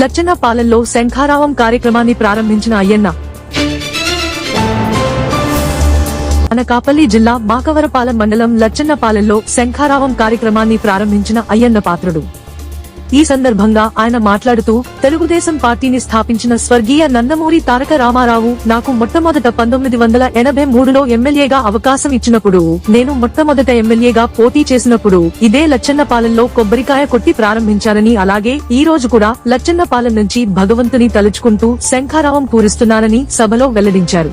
లచ్చన్న పాలెంలో శంఖారావం కార్యక్రమాన్ని ప్రారంభించిన అయ్యన్న. అనకాపల్లి జిల్లా మాకవరపాలెం మండలం లచ్చన్నపాలెంలో శంఖారావం కార్యక్రమాన్ని ప్రారంభించిన అయ్యన్న పాత్రుడు. ఈ సందర్భంగా ఆయన మాట్లాడుతూ తెలుగుదేశం పార్టీని స్థాపించిన స్వర్గీయ నందమూరి తారక రామారావు నాకు మొట్టమొదట పంతొమ్మిది వందల ఎనభై మూడులో ఎమ్మెల్యేగా అవకాశం ఇచ్చినప్పుడు నేను మొట్టమొదట ఎమ్మెల్యేగా పోటీ చేసినప్పుడు ఇదే లచ్చన్నపాలెంలో కొబ్బరికాయ కొట్టి ప్రారంభించారని అలాగే ఈ రోజు కూడా లచ్చన్నపాలెం నుంచి భగవంతుని తలుచుకుంటూ శంఖారావం పూరిస్తున్నానని సభలో వెల్లడించారు.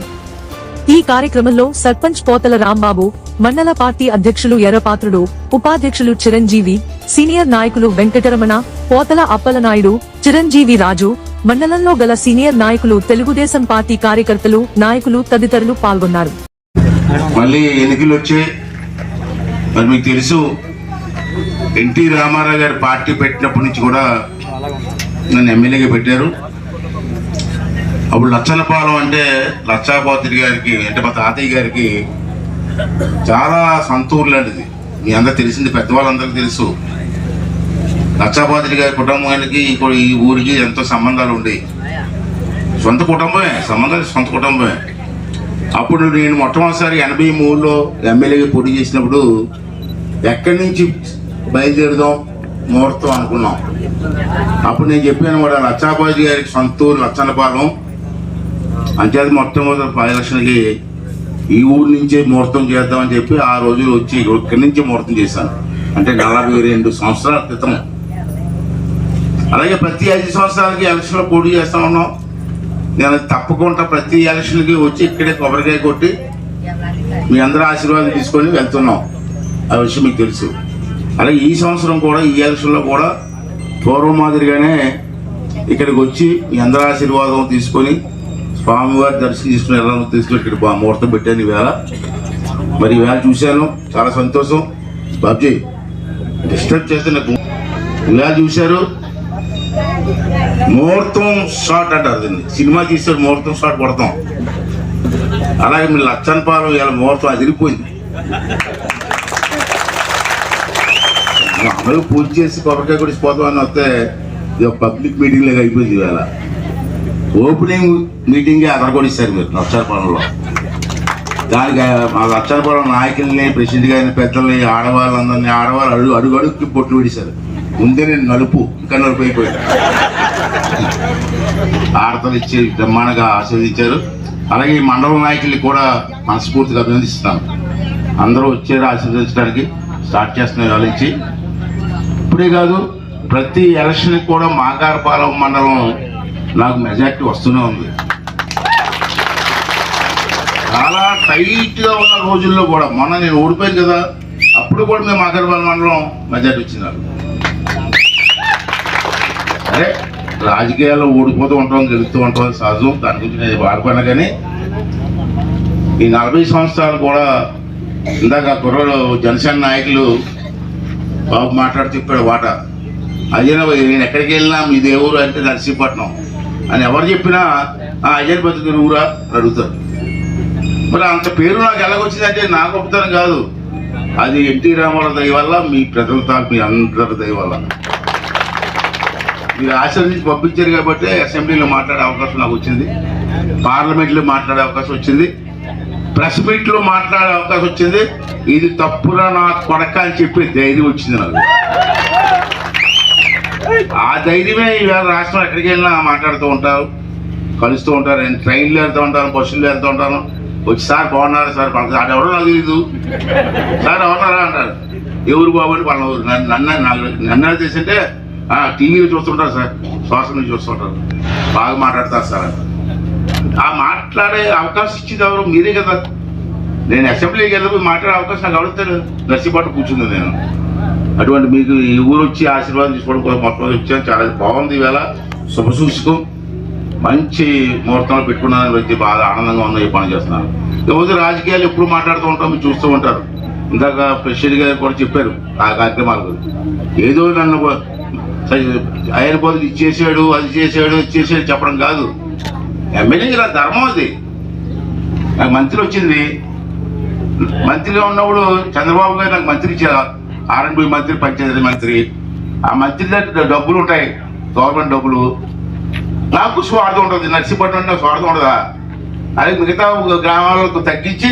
ఈ కార్యక్రమంలో సర్పంచ్ పోతల రాంబాబు మండల పార్టీ అధ్యక్షులు ఎర్రపాత్రుడు ఉపాధ్యక్షులు చిరంజీవి సీనియర్ నాయకులు వెంకటరమణ పోతల అప్పలనాయుడు చిరంజీవి రాజు మండలంలో గల సీనియర్ నాయకులు తెలుగుదేశం పార్టీ కార్యకర్తలు నాయకులు తదితరులు పాల్గొన్నారు. మళ్ళీ ఎన్నికలు మరి మీకు తెలుసు ఎన్టీ రామారావు గారు పార్టీ పెట్టినప్పటి నుంచి కూడా నన్ను ఎమ్మెల్యేగా పెట్టారు. అప్పుడు లచ్చలపాలెం అంటే లచ్చాపాత్రి గారికి అంటే మా తాతయ్య గారికి చాలా సంతూరు లాంటిది మీ అందరు తెలిసింది పెద్దవాళ్ళందరికీ తెలుసు. లచ్చాపాత్రి గారి కుటుంబానికి ఈ- ఈ ఊరికి ఎంతో సంబంధాలు ఉండేవి సొంత కుటుంబమే సంబంధాలు సొంత కుటుంబమే. అప్పుడు నేను మొట్టమొదటిసారి ఎనభై మూడులో ఎమ్మెల్యేగా పోటీ చేసినప్పుడు ఎక్కడి నుంచి బయలుదేరుదాం ముహూర్తం అనుకున్నాం. అప్పుడు నేను చెప్పాను కూడా లచ్చాబాజీ గారికి సొంతూరు లచ్చనపాలెం అంచేది మొట్టమొదటి పది లక్షలకి ఈ ఊరు నుంచే ముహూర్తం చేద్దామని చెప్పి ఆ రోజులు వచ్చి ఇక్కడి నుంచి ముహూర్తం చేశాను. అంటే నలభై రెండు సంవత్సరాల క్రితం. అలాగే ప్రతి ఐదు సంవత్సరాలకి ఎలక్షన్లో పోటీ చేస్తా ఉన్నాం. నేను తప్పకుండా ప్రతి ఎలక్షన్కి వచ్చి ఇక్కడే కొబ్బరికాయ కొట్టి మీ అందరూ ఆశీర్వాదం తీసుకొని వెళ్తున్నాం. ఆ విషయం మీకు తెలుసు. అలాగే ఈ సంవత్సరం కూడా ఈ ఎలక్షన్లో కూడా పూర్వం మాదిరిగానే ఇక్కడికి వచ్చి మీ అందరూ ఆశీర్వాదం తీసుకొని స్వామివారి దర్శనం చేసుకుని వెళ్ళాలని తీసుకుని ఇక్కడ బా- ముహూర్తం పెట్టాను ఈవేళ. మరి ఈవేళ చూశాను చాలా సంతోషం. బాబ్జీ డిస్టర్బ్ చేస్తే నాకు ఈవేళ చూశారు. ముహూర్తం షాట్ అంటారు దీన్ని. సినిమా తీసాడు ముహూర్తం షాట్ కొడతాం. అలాగే మీ లచ్చన్ పాలెం ఇలా ముహూర్తం అదిరిపోయింది. అందరూ పూజ చేసి కొబ్బరికాయ కూడా వస్తే ఇది ఒక పబ్లిక్ మీటింగ్ లాగా అయిపోయింది ఇవాళ ఓపెనింగ్ మీటింగ్ అదరగొడిస్తారు మీరు లక్షారపాలెంలో దానికి మా లక్షారపాలెం నాయకుల్ని ప్రెసిడెంట్ గారిని పెద్దల్ని ఆడవాళ్ళందరినీ ఆడవాళ్ళు అడుగు అడుగు అడుగుకి పొట్లు విడిశారు ముందే నేను నలుపు ఇంకా నలుపు అయిపోయాను ఆడతలు ఇచ్చి బ్రహ్మాండంగా ఆశీర్వదించారు. అలాగే ఈ మండల నాయకుల్ని కూడా మనస్ఫూర్తిగా అభినందిస్తున్నాను. అందరూ వచ్చారు ఆశీర్వదించడానికి స్టార్ట్ చేస్తున్నారు ఆలోచించి ఇప్పుడే కాదు ప్రతి ఎలక్షన్కి కూడా మాగారపాలెం మండలం నాకు మెజార్టీ వస్తూనే ఉంది. చాలా టైట్గా ఉన్న రోజుల్లో కూడా మొన్న నేను ఓడిపోయాను కదా అప్పుడు కూడా మేము మాగారపాలెం మండలం మెజార్టీ వచ్చినారు అరే రాజకీయాల్లో ఓడిపోతూ ఉంటాం గెలుస్తూ ఉంటాం సహజం దాని గురించి నేను బాధపడినా కానీ ఈ నలభై సంవత్సరాలు కూడా ఇందాక కుర్రలు జనసేన నాయకులు బాబు మాట్లాడుతూ చెప్పాడు వాట. అదే నేను ఎక్కడికి వెళ్ళినా మీ దేవుడు అంటే నర్సీపట్నం. అని ఎవరు చెప్పినా ఆ అయ్యన బతుకు నువ్వురా అడుగుతారు. మరి అంత పేరు నాకు ఎలాగొచ్చిందంటే నా గొప్పతనం కాదు. అది ఎన్టీ రామారావు దయ వల్ల మీ ప్రజలతో మీ అందరి దయ వల్ల. మీరు ఆశీర్వదించి పంపించారు కాబట్టి అసెంబ్లీలో మాట్లాడే అవకాశం నాకు వచ్చింది. పార్లమెంట్లో మాట్లాడే అవకాశం వచ్చింది. ప్రెస్ మీట్లో మాట్లాడే అవకాశం వచ్చింది. ఇది తప్పురా నా కొడక అని చెప్పి ధైర్యం వచ్చింది నాకు. ఆ ధైర్యమే ఈవేళ రాష్ట్రం ఎక్కడికి వెళ్ళినా మాట్లాడుతూ ఉంటారు కలుస్తూ ఉంటారు. నేను ట్రైన్లో వెళ్తూ ఉంటాను బస్సుల్లో వెళ్తూ ఉంటాను. వచ్చి సార్ బాగున్నారు సార్? పలానా అది ఎవరో నాకు తెలీదు. సార్ ఎవరున్నారా అంటారు. ఎవరు బాబు? అని పలానా నన్ను నన్ను చేసింటే టీవీలో చూస్తుంటారు సార్ సోషల్ మీడియా చూస్తుంటారు. బాగా మాట్లాడతారు సార్ ఆ మాట్లాడే అవకాశం ఇచ్చింది ఎవరు? మీరే కదా. నేను అసెంబ్లీకి వెళ్ళిపోయి మాట్లాడే అవకాశం నాకు అడుగుతారు నర్సీపాటు కూర్చుంది నేను. అటువంటి మీకు ఈ ఊరు వచ్చి ఆశీర్వాదం తీసుకోవడం కోసం మొత్తం వచ్చాను చాలా బాగుంది ఈవేళ శుభసూచకం మంచి ముహూర్తంలో పెట్టుకున్నాను వచ్చి బాగా ఆనందంగా ఉంది ఈ పని చేస్తున్నాను ఈరోజు రాజకీయాలు ఎప్పుడు మాట్లాడుతూ ఉంటాం మీరు చూస్తూ ఉంటారు. ఇందాక ప్రెసిడెంట్ గారు కూడా చెప్పారు ఆ కార్యక్రమాల గురించి. ఏదో నన్ను ఆయన బదులు ఇచ్చేసాడు అది చేసాడు ఇది చేసాడు చెప్పడం కాదు. ఎమ్మెల్యే ఇలా ధర్మం అది. నాకు మంత్రి వచ్చింది. మంత్రిగా ఉన్నప్పుడు చంద్రబాబు గారు నాకు మంత్రి ఇచ్చారు. ఆర్ఎండ్బి మంత్రి పంచాయతీ మంత్రి. ఆ మంత్రి దగ్గర డబ్బులు ఉంటాయి. గవర్నమెంట్ డబ్బులు. నాకు స్వార్థం ఉంటుంది నర్సీపట్నం అంటే స్వార్థం ఉండదా? అది మిగతా గ్రామాలకు తగ్గించి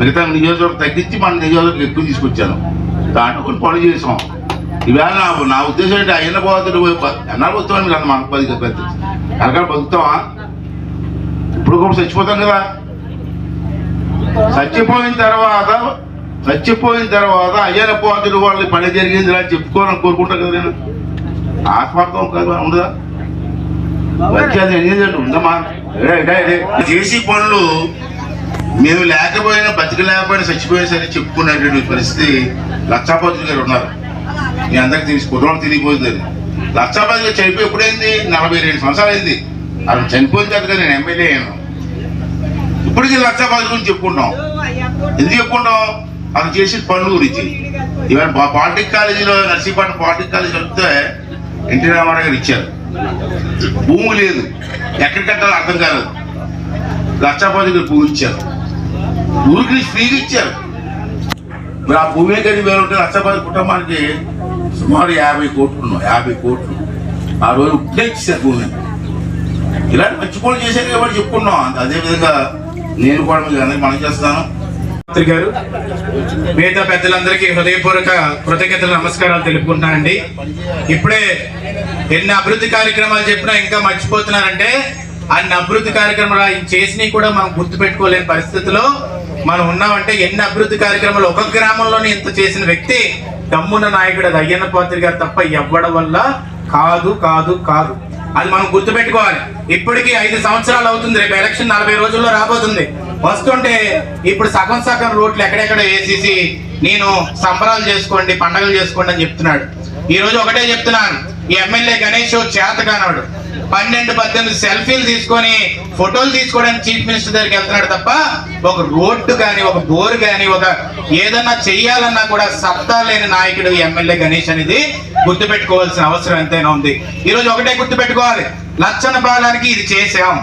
మిగతా నియోజకవర్గం తగ్గించి మన నియోజకవర్గం ఎక్కువ తీసుకొచ్చాను. దాంట్లో కొన్ని పనులు చేసాం ఇవాళ నా నా ఉద్దేశం ఏంటి? అయిన పోతుంది ఎన్నాళ్ళు పోతామని కదా మన పది పెద్ద ఎనకాల ఇప్పుడు కూడా చచ్చిపోతాం కదా. చచ్చిపోయిన తర్వాత చచ్చిపోయిన తర్వాత అయ్యన పోతులు వాళ్ళు పని జరిగింది అని చెప్పుకోవాలని కోరుకుంటాను కదా నేను. ఆత్మార్థం కదా ఉండదా? వచ్చేది అది ఉందమ్మా ఏడే, చేసి పనులు మేము లేకపోయినా బతికలేకపోయినా చచ్చిపోయినా సరే చెప్పుకునేటువంటి పరిస్థితి లక్షాపతి గారు ఉన్నారు. మీ అందరికి తెలిసి కుటుంబం తెలియపోయింది అది లక్షాపతి గారు చనిపోయి ఎప్పుడైంది? నలభై రెండు సంవత్సరాలు అయింది అది చనిపోయిన తర్వాత నేను ఎమ్మెల్యే అయ్యాను. ఇప్పటికీ లక్షాపతి గురించి చెప్పుకుంటాం ఎందుకు చెప్పుకుంటాం అతను చేసి పనుల గురించి. ఇవాళ పాలిటెక్ కాలేజీలో నర్సీపట్నం పాలిటెక్ కాలేజీ చెప్తే ఎన్టీ రామారావు గారు ఇచ్చారు. భూమి లేదు. ఎక్కడ కట్టాలో అర్థం కాలేదు. లక్షాపతి గారు భూమి ఇచ్చారు. ఊరికి ఫ్రీగా ఇచ్చారు. మరి ఆ భూమి గది వేరు ఉంటే లక్షాపతి కుటుంబానికి సుమారు యాభై కోట్లు ఉన్నాం యాభై కోట్లు. ఆ రోజు ఇప్పుడే ఇచ్చారు భూమి. ఇలాంటి మంచి పనులు చేశారు కాబట్టి చెప్పుకున్నాం. అదే విధంగా నేను కూడా మీకు అందరికి మనం చేస్తాను మంత్రి గారు మిగతా పెద్దలందరికీ హృదయపూర్వక కృతజ్ఞతలు నమస్కారాలు తెలుపుకుంటున్నానండి. ఇప్పుడే ఎన్ని అభివృద్ధి కార్యక్రమాలు చెప్పినా ఇంకా మర్చిపోతున్నారంటే అన్ని అభివృద్ధి కార్యక్రమాలు ఆయన చేసినవి కూడా మనం గుర్తుపెట్టుకోలేని పరిస్థితిలో మనం ఉన్నామంటే ఎన్ని అభివృద్ధి కార్యక్రమాలు ఒక గ్రామంలోనే ఇంత చేసిన వ్యక్తి దమ్మున్న నాయకుడు అది అయ్యన్న పాత్రి గారు తప్ప ఎవ్వడం వల్ల కాదు కాదు కాదు. అది మనం గుర్తుపెట్టుకోవాలి. ఇప్పటికి ఐదు సంవత్సరాలు అవుతుంది రేపు ఎలక్షన్ నలభై రోజుల్లో రాబోతుంది. వస్తుంటే ఇప్పుడు సగం సగం రోడ్లు ఎక్కడెక్కడ వేసేసి నేను సంబరాలు చేసుకోండి పండగలు చేసుకోండి అని చెప్తున్నాడు. ఈ రోజు ఒకటే చెప్తున్నాను ఈ ఎమ్మెల్యే గణేష్ చేత కానాడు. పన్నెండు పద్దెనిమిది సెల్ఫీలు తీసుకొని ఫోటోలు తీసుకోవడానికి చీఫ్ మినిస్టర్ దగ్గరికి వెళ్తున్నాడు తప్ప ఒక రోడ్డు కానీ ఒక బోర్ కానీ ఒక ఏదన్నా చెయ్యాలన్నా కూడా సత్తా లేని నాయకుడు ఈ ఎమ్మెల్యే గణేష్ అనేది గుర్తుపెట్టుకోవాల్సిన అవసరం ఎంతైనా ఉంది. ఈరోజు ఒకటే గుర్తుపెట్టుకోవాలి. లచ్చన బాలానికి ఇది చేసాం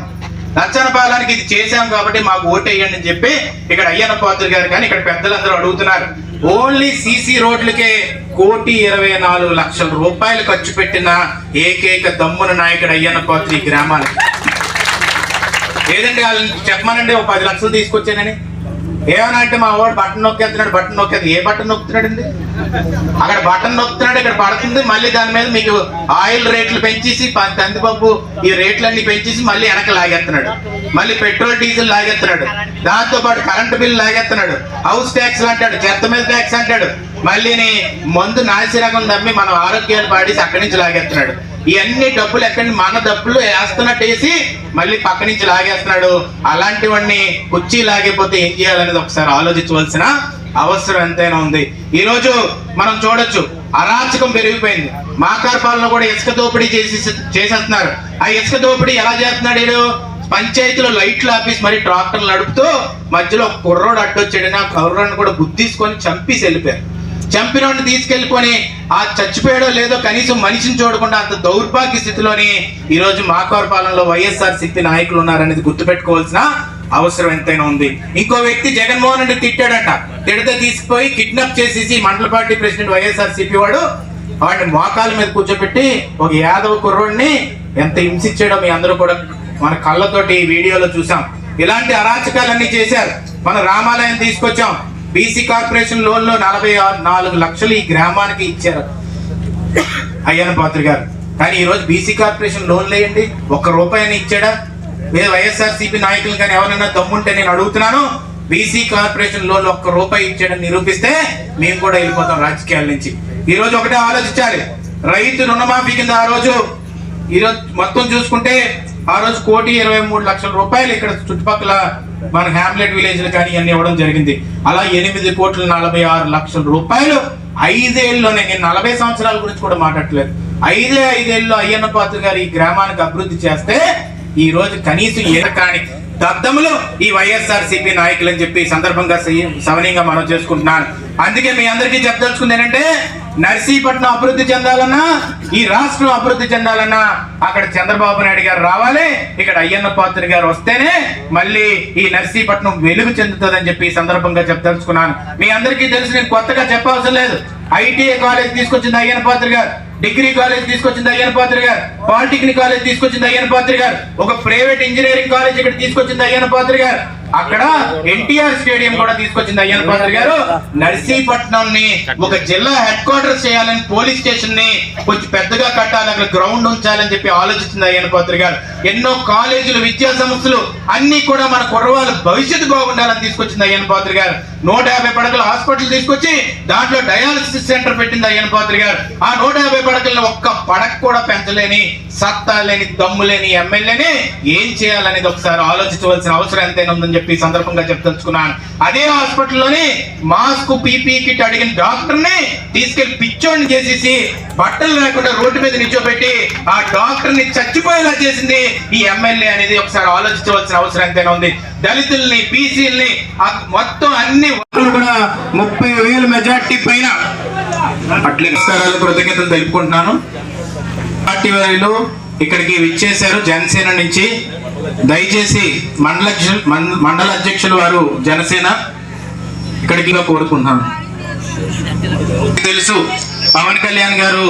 లచ్చన ఇది చేశాం కాబట్టి మాకు ఓటేయండి అని చెప్పి ఇక్కడ అయ్యన్న పాత్ర గారు కానీ ఇక్కడ పెద్దలందరూ అడుగుతున్నారు. ఓన్లీ సీసీ రోడ్లకే కోటి ఇరవై నాలుగు లక్షల రూపాయలు ఖర్చు పెట్టిన ఏకైక దమ్మున నాయకుడు అయ్యన్న పాత్ర ఈ గ్రామానికి. ఏదండి వాళ్ళని చెప్పమనండి? ఒక పది లక్షలు తీసుకొచ్చానని. ఏమన్నా అంటే మా వాడు బట్టన్ నొక్కేస్తున్నాడు బట్టన్ నొక్కేది. ఏ బట్టన్ నొక్కుతున్నాడండి? అక్కడ బటన్ నొక్కుతున్నాడు ఇక్కడ పడుతుంది. మళ్ళీ దాని మీద మీకు ఆయిల్ రేట్లు పెంచేసి కందిపప్పు ఈ రేట్లన్నీ పెంచేసి మళ్ళీ వెనక లాగేస్తున్నాడు. మళ్ళీ పెట్రోల్ డీజిల్ లాగేస్తున్నాడు. దాంతో పాటు కరెంటు బిల్లు లాగేస్తున్నాడు. హౌస్ ట్యాక్స్ అంటాడు చెత్త మీద ట్యాక్స్ అంటాడు. మళ్ళీని మందు నాసిరకం నమ్మి మనం ఆరోగ్యాలు పాడేసి అక్కడి నుంచి లాగేస్తున్నాడు. ఇవన్నీ డబ్బులు ఎక్కడ మన డబ్బులు వేస్తున్నట్టు వేసి మళ్ళీ పక్క నుంచి లాగేస్తున్నాడు. అలాంటివన్నీ కుర్చీ లాగిపోతే ఏం చేయాలనేది ఒకసారి ఆలోచించవలసిన అవసరం ఎంతైనా ఉంది. ఈరోజు మనం చూడొచ్చు అరాచకం పెరిగిపోయింది. మాకార్పాలను కూడా ఇసుక దోపిడీ చేసి చేసేస్తున్నారు. ఆ ఇసుక దోపిడీ ఎలా చేస్తున్నాడు వీడు? పంచాయతీలో లైట్లు ఆపేసి మరి ట్రాక్టర్లు నడుపుతూ మధ్యలో ఒక కుర్రోడు అడ్డొచ్చాడని ఆ కుర్రోడిని కూడా గుద్దేసుకొని చంపేసి వెళ్ళిపోయారు. చంపినోడిని తీసుకెళ్ళిపోని ఆ చచ్చిపోయాడో లేదో కనీసం మనిషిని చూడకుండా అంత దౌర్భాగ్య స్థితిలోని ఈరోజు రోజు మాకవర పాలనలో వైఎస్ఆర్ శక్తి నాయకులు ఉన్నారనేది గుర్తుపెట్టుకోవాల్సిన అవసరం ఎంతైనా ఉంది. ఇంకో వ్యక్తి జగన్మోహన్ రెడ్డి తిట్టాడంట. తిడితే తీసుకుపోయి కిడ్నాప్ చేసేసి మండల పార్టీ ప్రెసిడెంట్ వైఎస్ఆర్ సిపి వాడు వాడిని మోకాల మీద కూర్చోబెట్టి ఒక యాదవ కుర్రోడిని ఎంత హింసించాడో మీ అందరూ కూడా మన కళ్ళతోటి ఈ వీడియోలో చూసాం. ఇలాంటి అరాచకాలన్నీ చేశారు. మన రామాలయం తీసుకొచ్చాం. బీసీ కార్పొరేషన్ లోన్లో నలభై ఆరు నాలుగు లక్షలు ఈ గ్రామానికి ఇచ్చారు అయ్యన్న పాత్ర గారు. కానీ ఈరోజు బీసీ కార్పొరేషన్ లోన్ లేయండి ఒక్క రూపాయని ఇచ్చాడా? లేదా వైఎస్ఆర్ సిపి నాయకులు కానీ ఎవరైనా దమ్ముంటే నేను అడుగుతున్నాను బీసీ కార్పొరేషన్ లోన్ ఒక్క రూపాయి ఇచ్చాడని నిరూపిస్తే మేము కూడా వెళ్ళిపోతాం రాజకీయాల నుంచి. ఈ రోజు ఒకటే ఆలోచించాలి. రైతు రుణమాఫీ కింద ఆ రోజు ఈరోజు మొత్తం చూసుకుంటే ఆ రోజు కోటి ఇరవై మూడు లక్షల రూపాయలు ఇక్కడ చుట్టుపక్కల మన హ్యామ్లెట్ విలేజ్ కానీ అన్ని ఇవ్వడం జరిగింది. అలా ఎనిమిది కోట్ల నలభై ఆరు లక్షల రూపాయలు ఐదేళ్ళలోనే నేను నలభై సంవత్సరాల గురించి కూడా మాట్లాడలేదు ఐదే ఐదేళ్ళు అయ్యన్న పాత్ర గారు ఈ గ్రామానికి అభివృద్ధి చేస్తే ఈ రోజు కనీసం ఏ కాని దద్దములు ఈ వైఎస్ఆర్ సిపి నాయకులు అని చెప్పి సందర్భంగా సవనీయంగా మనం చేసుకుంటున్నాను. అందుకే మీ అందరికీ చెప్పదలుచుకుంది ఏంటంటే నర్సీపట్నం అభివృద్ధి చెందాలన్నా ఈ రాష్ట్రం అభివృద్ధి చెందాలన్నా అక్కడ చంద్రబాబు నాయుడు గారు రావాలి. ఇక్కడ అయ్యన్న పాత్ర గారు వస్తేనే మళ్ళీ ఈ నర్సీపట్నం వెలుగు చెందుతుందని చెప్పి ఈ సందర్భంగా చెప్పదలుచుకున్నాను మీ అందరికీ తెలుసు నేను కొత్తగా చెప్పవసరం లేదు. ఐటీఐ కాలేజ్ తీసుకొచ్చింది అయ్యన్న పాత్రి గారు. డిగ్రీ కాలేజ్ తీసుకొచ్చింది అయ్యన్న పాత్రి గారు. పాలిటెక్నిక్ కాలేజ్ తీసుకొచ్చింది అయ్యన్న పాత్రి గారు. ఒక ప్రైవేట్ ఇంజనీరింగ్ కాలేజ్ ఇక్కడ తీసుకొచ్చింది అయ్యన్న పాత్రి గారు. అక్కడ ఎన్టీఆర్ స్టేడియం కూడా తీసుకొచ్చింది అయ్యన్ పాత్ర గారు. నర్సీపట్నం ని ఒక జిల్లా హెడ్ క్వార్టర్స్ చేయాలని పోలీస్ స్టేషన్ని కొంచెం పెద్దగా కట్టాలి అక్కడ గ్రౌండ్ ఉంచాలని చెప్పి ఆలోచించింది అయ్యన్ పాత్ర గారు. ఎన్నో కాలేజీలు విద్యా సంస్థలు అన్ని కూడా మన కుర్రవాళ్ళ భవిష్యత్తు బాగుండాలని తీసుకొచ్చింది అయ్యన్ పాత్ర గారు. నూట యాభై పడకల హాస్పిటల్ తీసుకొచ్చి దాంట్లో డయాలసిస్ సెంటర్ పెట్టింది అయ్యన్ పాత్రి గారు. ఆ నూట యాభై పడకలను ఒక్క పడక కూడా పెంచలేని సత్తా లేని దమ్ము లేని ఎమ్మెల్యేని ఏం చేయాలనేది ఒకసారి ఆలోచించవలసిన అవసరం ఎంతైనా ఉందని చెప్పి సందర్భంగా చెప్తలుచుకున్నాను. అదే హాస్పిటల్లోని మాస్క్ పీపీ కిట్ అడిగిన డాక్టర్ని తీసుకెళ్ళి పిచ్చోడిని చేసేసి బట్టలు లేకుండా రోడ్డు మీద నిల్చోబెట్టి ఆ డాక్టర్ని చచ్చిపోయేలా చేసింది ఈ ఎమ్మెల్యే అనేది ఒకసారి ఆలోచించవలసిన అవసరం ఎంతైనా ఉంది. దళితుల్ని బీసీల్ని మొత్తం అన్ని వర్గాలు కూడా ముప్పై వేల మెజార్టీ పైన అట్లే నమస్కారాలు కృతజ్ఞతలు తెలుపుకుంటున్నాను. పార్టీ వారిలో ఇక్కడికి విచ్చేశారు జనసేన నుంచి. దయచేసి మండల మండల అధ్యక్షులు వారు జనసేన ఇక్కడికి కోరుకుంటున్నాను. తెలుసు పవన్ కళ్యాణ్ గారు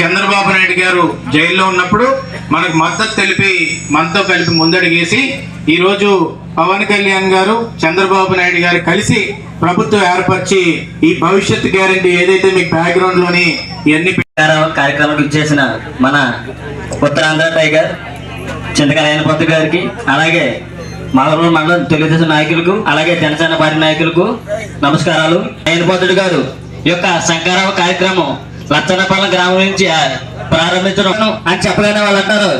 చంద్రబాబు నాయుడు గారు జైల్లో ఉన్నప్పుడు మనకు మద్దతు తెలిపి మనతో కలిపి ముందడుగేసి ఈరోజు పవన్ కళ్యాణ్ గారు చంద్రబాబు నాయుడు గారు కలిసి ప్రభుత్వం ఏర్పరిచి ఈ భవిష్యత్ గ్యారంటీ ఏదైతే మీకు బ్యాక్గ్రౌండ్లోని ఇవన్నీ కార్యక్రమం కార్యక్రమానికి ఇచ్చేసిన మన ఉత్తరాంధ్ర టైగర్ చింతకాయ పొత్తు గారికి అలాగే మాలవరం మండలం తెలుగుదేశం నాయకులకు అలాగే జనసేన పార్టీ నాయకులకు నమస్కారాలు. అయినపోతుడు గారు ఈ యొక్క శంకరావ కార్యక్రమం లచ్చనపల్లం గ్రామం నుంచి ప్రారంభించడం అని చెప్పగానే వాళ్ళు అంటారు.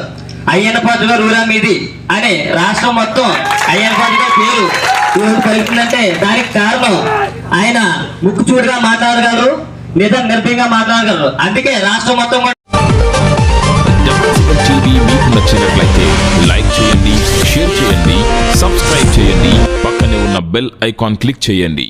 అయ్యన్నపాత్ర గారు ఊరా మీది అని రాష్ట్రం మొత్తం అయ్యన్నపాత్ర గారి పేరు ఈరోజు పలుకుతుందంటే దానికి కారణం ఆయన ముక్కు చూడగా మాట్లాడగలరు నిజం నిర్భయంగా మాట్లాడగలరు. అందుకే రాష్ట్రం మొత్తం మీకు నచ్చినట్లయితే లైక్ చేయండి షేర్ చేయండి సబ్స్క్రైబ్ చేయండి పక్కనే ఉన్న బెల్ ఐకాన్ క్లిక్ చేయండి.